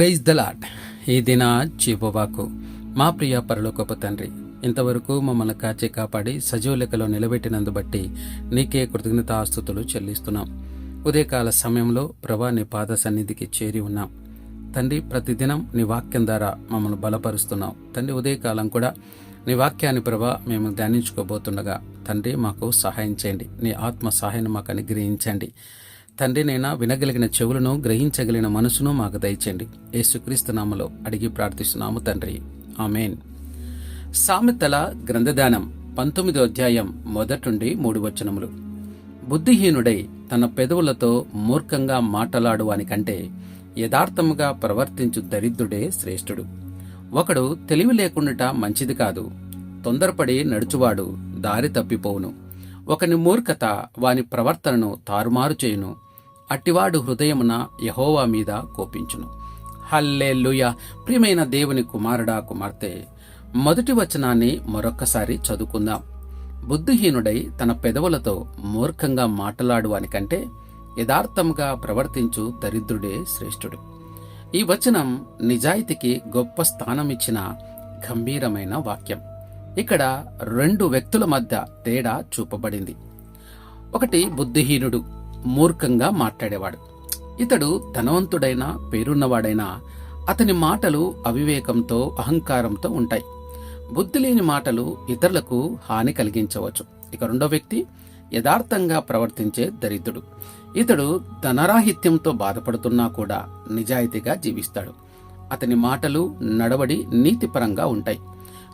Praise the lord ఈ దిన జీవవాకు మా ప్రియ పరలోకపు తండ్రి ఇంతవరకు మమ్మల్ని కాచి కాపాడి సజీవ లెక్కలో నిలబెట్టినందు బట్టి నీకే కృతజ్ఞత ఆస్తుతులు చెల్లిస్తున్నాం. ఉదయకాల సమయంలో ప్రభా నీ పాద సన్నిధికి చేరి ఉన్నాం. తండ్రి ప్రతిదినం నీ వాక్యం ద్వారా మమ్మల్ని బలపరుస్తున్నాం. తండ్రి ఉదయకాలం కూడా నీ వాక్యాన్ని ప్రభా మేము ధ్యానించుకోబోతుండగా తండ్రి మాకు సహాయం చేయండి. నీ ఆత్మ సహాయాన్ని మాకు అనుగ్రహించండి. తండ్రినైనా వినగలిగిన చెవులను గ్రహించగలిగిన మనసును మాకు దయచేయండి. యేసుక్రీస్తు నామలో అడిగి ప్రార్థిస్తున్నాము తండ్రి. ఆమెన్. సామెతల గ్రంథదానం పంతొమ్మిదో అధ్యాయం మొదటుండి మూడు వచనములు. బుద్ధిహీనుడై తన పెదవులతో మూర్ఖంగా మాటలాడు కంటే యథార్థముగా ప్రవర్తించు దరిద్రుడే శ్రేష్ఠుడు. ఒకడు తెలివి లేకుండాట మంచిది కాదు. తొందరపడి నడుచువాడు దారి తప్పిపోవును. ఒకని మూర్ఖత వాని ప్రవర్తనను తారుమారు చేయును. అట్టివాడు హృదయమున యహోవా మీద కోపించును. హల్లెలూయ! ప్రియమైన దేవుని కుమారుడా కుమార్తె మొదటి వచనాన్ని మరొక్కసారి చదువుకుందాం. బుద్ధిహీనుడై తన పెదవులతో మూర్ఖంగా మాటలాడు కంటే యథార్థముగా ప్రవర్తించు దరిద్రుడే శ్రేష్ఠుడు. ఈ వచనం నిజాయితీకి గొప్ప స్థానమిచ్చిన గంభీరమైన వాక్యం. ఇక్కడ రెండు వ్యక్తుల మధ్య తేడా చూపబడింది. ఒకటి బుద్ధిహీనుడు మూర్ఖంగా మాట్లాడేవాడు. ఇతడు ధనవంతుడైనా పేరున్నవాడైనా అతని మాటలు అవివేకంతో అహంకారంతో ఉంటాయి. బుద్ధి లేని మాటలు ఇతరులకు హాని కలిగించవచ్చు. ఇక రెండో వ్యక్తి యథార్థంగా ప్రవర్తించే దరిద్రుడు. ఇతడు ధనరాహిత్యంతో బాధపడుతున్నా కూడా నిజాయితీగా జీవిస్తాడు. అతని మాటలు నడవడి నీతిపరంగా ఉంటాయి.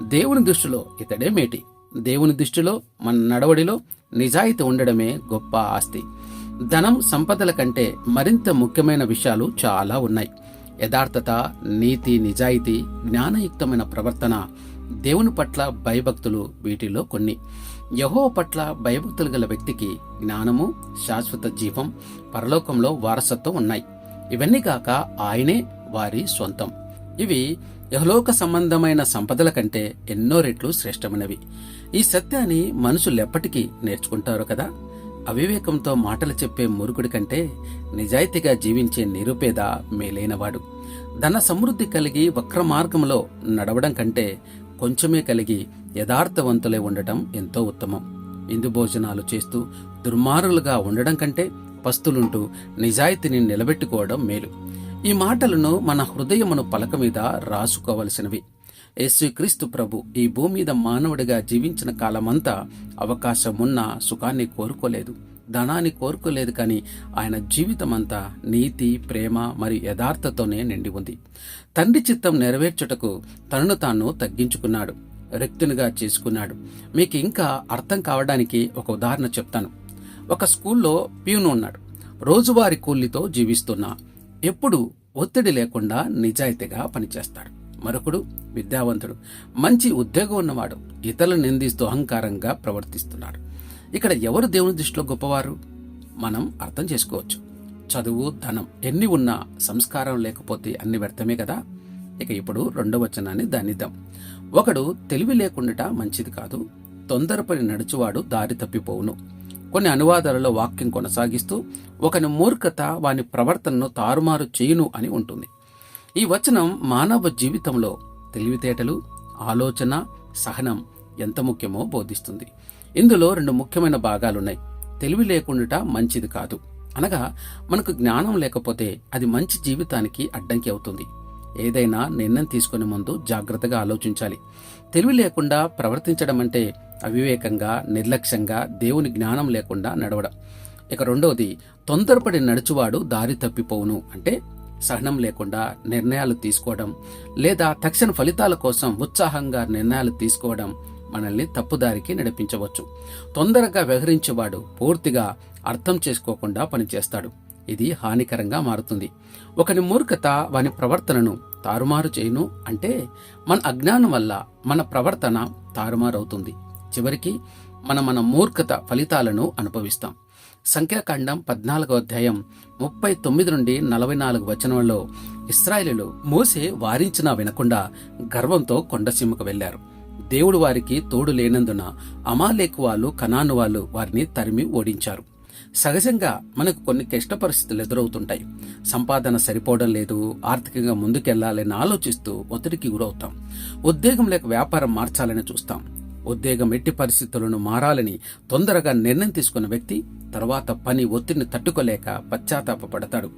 దేవుని దృష్టిలో ఇతడే మేటి. దేవుని దృష్టిలో మన నడవడిలో నిజాయితీ ఉండడమే గొప్ప ఆస్తి. ధనం సంపదల కంటే మరింత ముఖ్యమైన విషయాలు చాలా ఉన్నాయి. యథార్థత నీతి నిజాయితీ జ్ఞానయుక్తమైన ప్రవర్తన దేవుని పట్ల భయభక్తులు వీటిలో కొన్ని. యహో పట్ల భయభక్తులు గల వ్యక్తికి జ్ఞానము శాశ్వత జీవం పరలోకంలో వారసత్వం ఉన్నాయి. ఇవన్నీ కాక ఆయనే వారి సొంతం ఇవి యహలోక సంబంధమైన సంపదల కంటే ఎన్నో రెట్లు శ్రేష్టమైనవి. ఈ సత్యాన్ని మనుషులు ఎప్పటికీ నేర్చుకుంటారు కదా? అవివేకంతో మాటలు చెప్పే మురుకుడి కంటే నిజాయితీగా జీవించే నిరుపేద మేలైనవాడు. ధన సమృద్ధి కలిగి వక్ర మార్గంలో నడవడం కంటే కొంచెమే కలిగి యథార్థవంతులై ఉండటం ఎంతో ఉత్తమం. ఇందు భోజనాలు చేస్తూ దుర్మార్గులుగా ఉండడం కంటే పస్తులుంటూ నిజాయితీని నిలబెట్టుకోవడం మేలు. ఈ మాటలను మన హృదయమును పలక మీద రాసుకోవలసినవి. యేసుక్రీస్తు ప్రభు ఈ భూమి మీద మానవుడిగా జీవించిన కాలమంతా అవకాశమున్న సుఖాన్ని కోరుకోలేదు ధనాన్ని కోరుకోలేదు కానీ ఆయన జీవితమంతా నీతి ప్రేమ మరియు యథార్థతోనే నిండి ఉంది. తండ్రి చిత్తం నెరవేర్చుటకు తనను తాను తగ్గించుకున్నాడు రెక్తునిగా చేసుకున్నాడు. మీకు ఇంకా అర్థం కావడానికి ఒక ఉదాహరణ చెప్తాను. ఒక స్కూల్లో ప్యూను ఉన్నాడు. రోజువారి కూలీతో జీవిస్తున్నా ఎప్పుడు ఒత్తిడి లేకుండా నిజాయితీగా పనిచేస్తాడు. మరొకడు విద్యావంతుడు. మంచి ఉద్యోగం ఉన్నవాడు ఇతరులను నిందిస్తూ అహంకారంగా ప్రవర్తిస్తున్నాడు. ఇక్కడ ఎవరు దేవుని దృష్టిలో గొప్పవారు? మనం అర్థం చేసుకోవచ్చు. చదువు ధనం ఎన్ని ఉన్నా సంస్కారం లేకపోతే అన్ని వ్యర్థమే కదా? ఇక ఇప్పుడు రెండవ వచనాన్ని దానిద్దాం. ఒకడు తెలివి లేకుండా మంచిది కాదు. తొందరపడి నడుచువాడు దారి తప్పిపోవును. కొన్ని అనువాదాలలో వాక్యం కొనసాగిస్తూ ఒకని మూర్ఖత వాని ప్రవర్తనను తారుమారు చేయును అని ఉంటుంది. ఈ వచనం మానవ జీవితంలో తెలివితేటలు ఆలోచన సహనం ఎంత ముఖ్యమో బోధిస్తుంది. ఇందులో రెండు ముఖ్యమైన భాగాలున్నాయి. తెలివి లేకుండా మంచిది కాదు. అనగా మనకు జ్ఞానం లేకపోతే అది మంచి జీవితానికి అడ్డంకి అవుతుంది. ఏదైనా నిర్ణయం తీసుకునే ముందు జాగ్రత్తగా ఆలోచించాలి. తెలివి లేకుండా ప్రవర్తించడం అంటే అవివేకంగా నిర్లక్ష్యంగా దేవుని జ్ఞానం లేకుండా నడవడం. ఇక రెండవది తొందరపడి నడుచువాడు దారి తప్పిపోవును అంటే సహనం లేకుండా నిర్ణయాలు తీసుకోవడం లేదా తక్షణ ఫలితాల కోసం ఉత్సాహంగా నిర్ణయాలు తీసుకోవడం మనల్ని తప్పుదారికి నడిపించవచ్చు. తొందరగా వ్యవహరించేవాడు పూర్తిగా అర్థం చేసుకోకుండా పనిచేస్తాడు. ఇది హానికరంగా మారుతుంది. ఒకని మూర్ఖత వాని ప్రవర్తనను తారుమారు చేయను అంటే మన అజ్ఞానం వల్ల మన ప్రవర్తన తారుమారవుతుంది. చివరికి మన మన మూర్ఖత ఫలితాలను అనుభవిస్తాం. సంఖ్యాకాండం పద్నాలుగో అధ్యాయం ముప్పై తొమ్మిది నుండి నలభై నాలుగు వచనంలో ఇస్రాయేలీలు మోసే వారించినా వినకుండా గర్వంతో కొండసీమకు వెళ్ళారు దేవుడు వారికి తోడు లేనందున అమాలేకు వాళ్ళు కనాను వాళ్ళు వారిని తరిమి ఓడించారు. సహజంగా మనకు కొన్ని క్లిష్ట పరిస్థితులు ఎదురవుతుంటాయి. సంపాదన సరిపోవడం లేదు ఆర్థికంగా ముందుకెళ్ళాలని ఆలోచిస్తూ ఒత్తిడికి గురవుతాం. ఉద్యోగం లేక వ్యాపారం మార్చాలని చూస్తాం. ఉద్యోగం ఎట్టి పరిస్థితులను మారాలని తొందరగా నిర్ణయం తీసుకున్న వ్యక్తి తర్వాత పని ఒత్తిడిని తట్టుకోలేక పశ్చాత్తాపడతాడు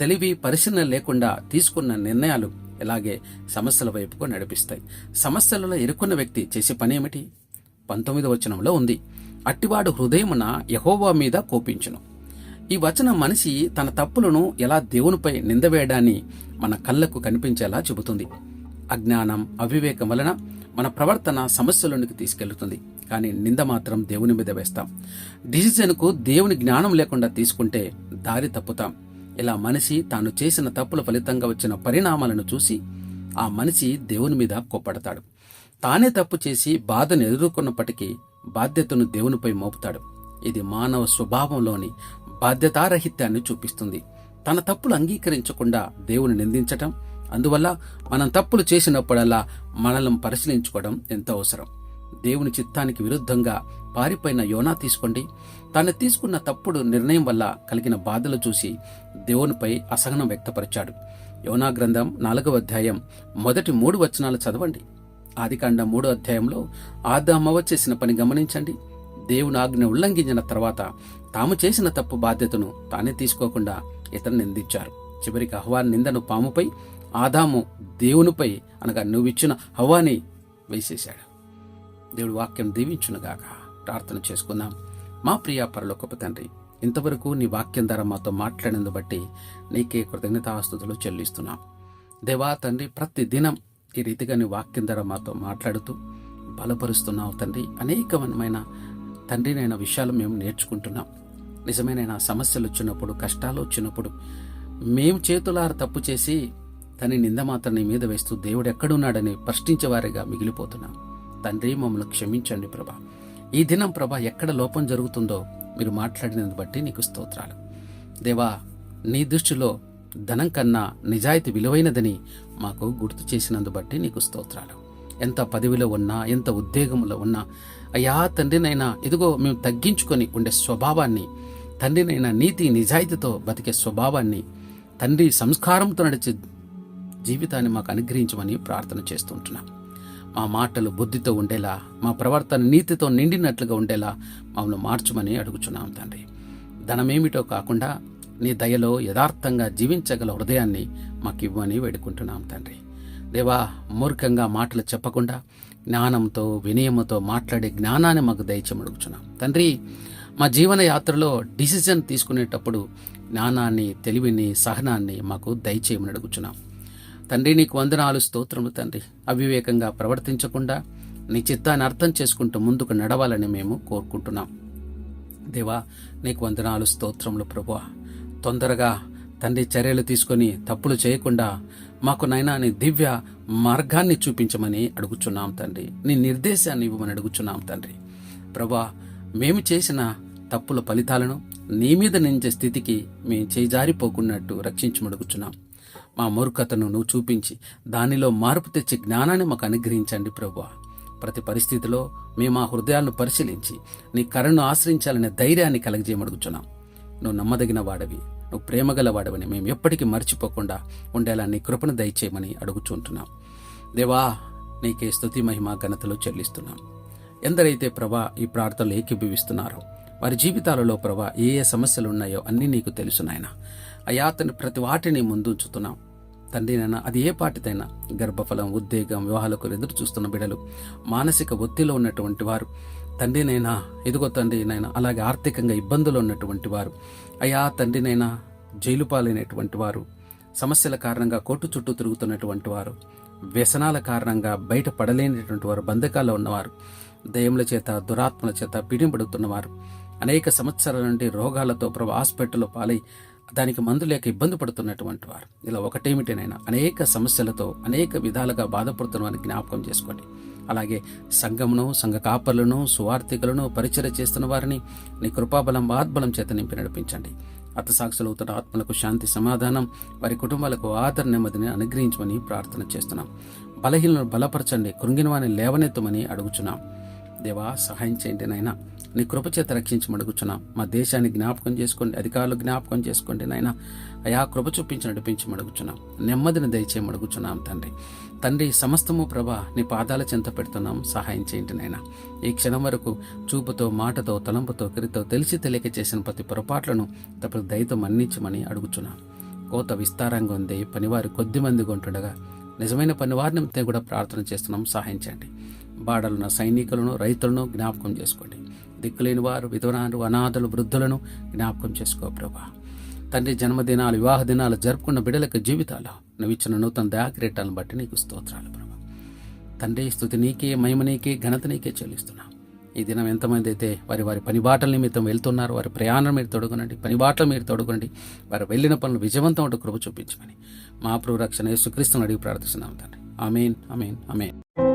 తెలివి పరిశీలన లేకుండా తీసుకున్న నిర్ణయాలు ఇలాగే సమస్యల వైపుకు నడిపిస్తాయి. సమస్యలలో ఇరుక్కున్న వ్యక్తి చేసే పని ఏమిటి? పంతొమ్మిది వచనంలో ఉంది. అట్టివాడు హృదయమున యహోవా మీద కోపించును. ఈ వచనం మనిషి తన తప్పులను ఎలా దేవునిపై నిందవేయడాన్ని మన కళ్ళకు కనిపించేలా చెబుతుంది. అజ్ఞానం అవివేకం వలన మన ప్రవర్తన సమస్యలోనికి తీసుకెళ్తుంది కానీ నింద మాత్రం దేవుని మీద వేస్తాం. డిసిజన్కు దేవుని జ్ఞానం లేకుండా తీసుకుంటే దారి తప్పుతాం. ఇలా మనిషి తాను చేసిన తప్పుల ఫలితంగా వచ్చిన పరిణామాలను చూసి ఆ మనిషి దేవుని మీద కోప్పడతాడు. తానే తప్పు చేసి బాధను ఎదుర్కొన్నప్పటికీ బాధ్యతను దేవునిపై మోపుతాడు. ఇది మానవ స్వభావంలోని బాధ్యతారహిత్యాన్ని చూపిస్తుంది. తన తప్పులు అంగీకరించకుండా దేవుని నిందించటం అందువల్ల మనం తప్పులు చేసినప్పుడల్లా మనల్ని పరిశీలించుకోవడం ఎంతో అవసరం. దేవుని చిత్తానికి విరుద్ధంగా పారిపోయిన యోనా తీసుకోండి. తాను తీసుకున్న తప్పుడు నిర్ణయం వల్ల కలిగిన బాధలు చూసి దేవునిపై అసహనం వ్యక్తపరిచాడు. యోనా గ్రంథం నాలుగవ అధ్యాయం మొదటి మూడు వచనాలు చదవండి. ఆదికాండం మూడో అధ్యాయంలో ఆదామవ చేసిన పని గమనించండి. దేవుని ఆజ్ఞ ఉల్లంఘించిన తర్వాత తాము చేసిన తప్పు బాధ్యతను తానే తీసుకోకుండా ఇతను నిందించారు. చివరికి అహ్వాన్ నిందను పాముపై ఆదాము దేవునిపై అనగా నువ్విచ్చిన హవాని వేసేశాడు. దేవుడు వాక్యం దీవించునుగాక. ప్రార్థన చేసుకుందాం. మా ప్రియా పరలోకపు తండ్రి ఇంతవరకు నీ వాక్యం ద్వారా మాతో మాట్లాడినందు బట్టి నీకే కృతజ్ఞతాస్తుతులు చెల్లిస్తున్నాం. దేవా తండ్రి ప్రతి దినం ఈ రీతిగా నీ వాక్యం ద్వారా మాతో మాట్లాడుతూ బలపరుస్తున్నావు తండ్రి. అనేకమైన తండ్రినైన విషయాలు మేము నేర్చుకుంటున్నాం. నిజమైన సమస్యలు వచ్చినప్పుడు కష్టాలు వచ్చినప్పుడు మేము చేతులార తప్పు చేసి తని నింద మాత్రం నీ మీద వేస్తూ దేవుడు ఎక్కడున్నాడని ప్రశ్నించేవారిగా మిగిలిపోతున్నాం. తండ్రి మమ్మల్ని క్షమించండి ప్రభా. ఈ దినం ప్రభా ఎక్కడ లోపం జరుగుతుందో మీరు మాట్లాడినందు బట్టి నీకు స్తోత్రాలు. దేవా నీ దృష్టిలో ధనం కన్నా నిజాయితీ విలువైనదని మాకు గుర్తు చేసినందు బట్టి నీకు స్తోత్రాలు. ఎంత పదవిలో ఉన్నా ఎంత ఉద్యోగంలో ఉన్నా అయ్యా తండ్రినైనా ఇదిగో మేము తగ్గించుకొని ఉండే స్వభావాన్ని తండ్రినైనా నీతి నిజాయితీతో బతికే స్వభావాన్ని తండ్రి సంస్కారంతో నడిచే జీవితాన్ని మాకు అనుగ్రహించమని ప్రార్థన చేస్తుంటున్నాం. మా మాటలు బుద్ధితో ఉండేలా మా ప్రవర్తన నీతితో నిండినట్లుగా ఉండేలా మమ్మల్ని మార్చమని అడుగుచున్నాం తండ్రి. ధనమేమిటో కాకుండా నీ దయలో యథార్థంగా జీవించగల హృదయాన్ని మాకు ఇవ్వని వేడుకుంటున్నాం తండ్రి. దేవా మూర్ఖంగా మాటలు చెప్పకుండా జ్ఞానంతో వినయముతో మాట్లాడే జ్ఞానాన్ని మాకు దయచేమడుగుచున్నాం తండ్రి మా జీవన యాత్రలో డిసిజన్ తీసుకునేటప్పుడు జ్ఞానాన్ని తెలివిని సహనాన్ని మాకు దయచేయమని అడుగుచున్నాం. తండ్రి నీకు వందనాలు స్తోత్రములు తండ్రి. అవివేకంగా ప్రవర్తించకుండా నీ చిత్తాన్ని అర్థం చేసుకుంటూ ముందుకు నడవాలని మేము కోరుకుంటున్నాం. దేవా నీకు వందనాలు స్తోత్రములు ప్రభు తొందరగా తండ్రి చర్యలు తీసుకొని తప్పులు చేయకుండా మాకు నైనా నీ దివ్య మార్గాన్ని చూపించమని అడుగుచున్నాం తండ్రి. నీ నిర్దేశాన్ని ఇవ్వమని అడుగుచున్నాం తండ్రి. ప్రభా మేము చేసిన తప్పుల ఫలితాలను నీ మీద నించే స్థితికి మేము చేజారిపోకున్నట్టు రక్షించమడుగుచున్నాం మా మూర్ఖతను నువ్వు చూపించి దానిలో మార్పు తెచ్చి జ్ఞానాన్ని మాకు అనుగ్రహించండి ప్రభు ప్రతి పరిస్థితిలో మేము ఆ హృదయాలను పరిశీలించి నీ కరణను ఆశ్రయించాలనే ధైర్యాన్ని కలగజేయమడుగుచున్నాం. నువ్వు నమ్మదగిన వాడవి నువ్వు ప్రేమగల వాడవని మేము ఎప్పటికీ మర్చిపోకుండా ఉండేలా నీ కృపను దయచేయమని అడుగుచుంటున్నాం. దేవా నీకే స్తుతి మహిమ ఘనతలు చెల్లిస్తున్నాం. ఎందరైతే ప్రభా ఈ ప్రార్థనలు ఏకీభవిస్తున్నారో వారి జీవితాలలో ప్రభా ఏ ఏ సమస్యలు ఉన్నాయో అన్నీ నీకు తెలుసు నాయన. అయా అతని ప్రతి వాటిని ముందుంచుతున్నాం. తండ్రి నాయన అది ఏ పాటిదైనా గర్భఫలం ఉద్వేగం వివాహాలకు ఎదురు చూస్తున్న బిడలు మానసిక ఒత్తిలో ఉన్నటువంటి వారు. తండ్రినైనా ఎదుగో తండ్రినైనా అలాగే ఆర్థికంగా ఇబ్బందులు ఉన్నటువంటి వారు. అయా తండ్రినైనా జైలు పాలైనటువంటి వారు సమస్యల కారణంగా కోర్టు చుట్టూ తిరుగుతున్నటువంటి వారు వ్యసనాల కారణంగా బయట పడలేనటువంటి వారు బంధకాల్లో ఉన్నవారు దయముల చేత దురాత్మల చేత పీడింపడుతున్నవారు అనేక సంవత్సరాల నుండి రోగాలతో ప్రభు హాస్పిటల్లో పాలై దానికి మందు లేక ఇబ్బంది పడుతున్నటువంటి వారు. ఇలా ఒకటేమిటినైనా అనేక సమస్యలతో అనేక విధాలుగా బాధపడుతున్న వారిని జ్ఞాపకం చేసుకోండి. అలాగే సంఘమును సంఘ కాపర్లను సువార్థికులను పరిచయ చేస్తున్న వారిని నీ కృపాబలం వాద్బలం చేత నింపి నడిపించండి. అతసాక్షులవుతున్న ఆత్మలకు శాంతి సమాధానం వారి కుటుంబాలకు ఆదర నెమ్మదిని అనుగ్రహించమని ప్రార్థన చేస్తున్నాం. బలహీనను బలపరచండి. కృంగిన వారిని లేవనెత్తమని అడుగుచున్నాం. దేవా సహాయం చేయండి నాయన. నీ కృపచేత రక్షించమడుగుచున్నాం మా దేశాన్ని జ్ఞాపకం చేసుకోండి అధికారులు జ్ఞాపకం చేసుకోండి నాయన. అయా కృప చూపించి నడిపించమడుగుచున్నాం నెమ్మదిని దయచేయమడుగుచున్నాం తండ్రి. తండ్రి సమస్తము ప్రభ నీ పాదాల చెంత పెడుతున్నాం. సహాయం చేయండి నాయన. ఈ క్షణం వరకు చూపుతో మాటతో తలంపుతో కరితో తెలిసి తెలియక చేసిన ప్రతి పొరపాట్లను తప్పుడు దయతో మన్నించమని అడుగుచున్నాం. కోత విస్తారంగా ఉంది పనివారు కొద్ది మందిగా ఉంటుండగా నిజమైన పనివారిని కూడా ప్రార్థన చేస్తున్నాం. సహాయించండి. బాడలున్న సైనికులను రైతులను జ్ఞాపకం చేసుకోండి. దిక్కులేని వారు విధవనాలు అనాథలు వృద్ధులను జ్ఞాపకం చేసుకో ప్రభా. తండ్రి జన్మదినాలు వివాహ దినాలు జరుపుకున్న బిడ్డలకు జీవితాలు నువ్వు ఇచ్చిన నూతన దయాక్రీటాలను బట్టి నీకు స్తోత్రాలు ప్రభా. తండ్రి స్థుతి నీకే మహిమ నీకే ఘనత నీకే చెల్లిస్తున్నాం. ఈ దినం ఎంతమంది అయితే వారి వారి పని బాటల నిమిత్తం వెళ్తున్నారు వారి ప్రయాణం మీరు తొడుగునండి పని బాటలు మీరు తొడుగునండి వారు వెళ్ళిన పనులు విజయవంతం అంటూ కృప చూపించమని మా ప్రభు రక్షణ యేసుక్రీస్తుని అడిగి ప్రార్థిస్తున్నాం తండ్రి. Amen amen amen.